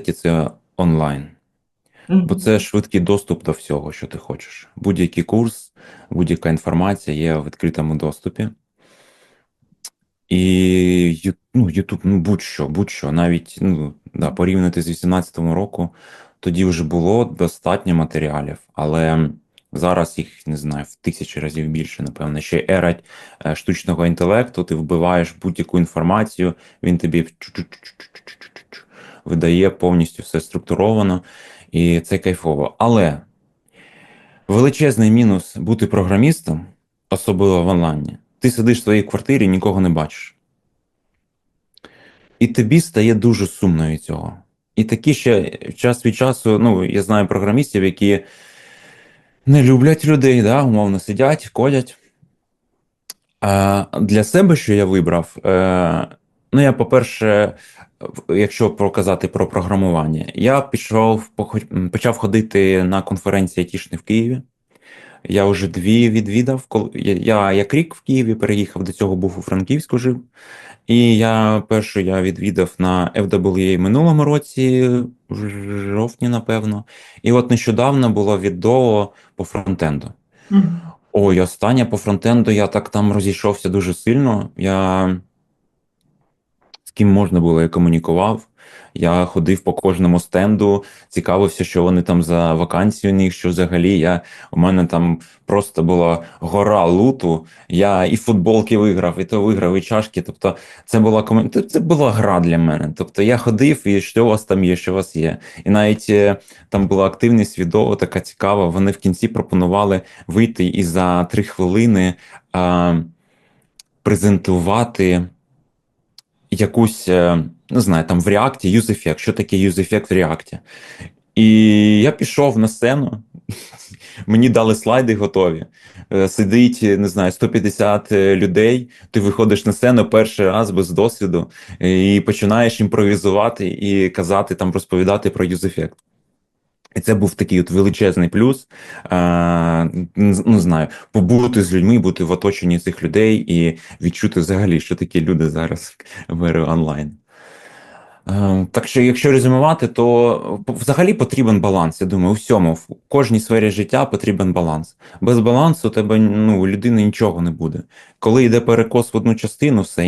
це онлайн. Бо це швидкий доступ до всього, що ти хочеш. Будь-який курс, будь-яка інформація є в відкритому доступі. І ну, YouTube, ну будь-що, будь-що, навіть ну, да, порівняти з 18-му року, тоді вже було достатньо матеріалів, але зараз їх не знаю, в тисячі разів більше, напевно. Ще ера е, штучного інтелекту, ти вбиваєш будь-яку інформацію, він тобі видає повністю все структуровано, і це кайфово. Але величезний мінус бути програмістом, особливо в онлайні. Ти сидиш в своїй квартирі, нікого не бачиш. І тобі стає дуже сумно від цього. І такі ще час від часу, ну, я знаю програмістів, які не люблять людей, да, умовно сидять, кодять. А для себе, що я вибрав, е, ну, я, по-перше, якщо проказати про програмування, я пішов, почав ходити на конференції айтішні в Києві. Я вже дві відвідав. Я, як рік в Києві переїхав, до цього був у Франківську жив. І я першу я відвідав на FWA минулому році, в жовтні, напевно. І от нещодавно було відео по фронтенду. Мгм. Ой, останнє по фронтенду я так там розійшовся дуже сильно. Я ким можна було, я комунікував. Я ходив по кожному стенду, цікавився, що вони там за вакансії у них, що взагалі я у мене там просто була гора луту. Я і футболки виграв, і то виграв, і чашки. Тобто, це була це- була гра для мене. Тобто я ходив, і що у вас там є, що у вас є. І навіть е, там була активність відео, така цікава. Вони в кінці пропонували вийти і за три хвилини а, презентувати якусь, е, не знаю, там в React use effect. Що таке use effect в React? І я пішов на сцену, мені дали слайди готові. Е, Сидить, не знаю, 150 людей. Ти виходиш на сцену перший раз без досвіду е, і починаєш імпровізувати і казати, там розповідати про effect. І це був такий от величезний плюс. Е, н- ну, знаю, побути з людьми, бути в оточенні цих людей і відчути взагалі, що такі люди зараз в ері онлайн. Так що, якщо резюмувати, то взагалі потрібен баланс. Я думаю, у всьому, в кожній сфері життя потрібен баланс. Без балансу тебе ну, у людини нічого не буде. Коли йде перекос в одну частину, все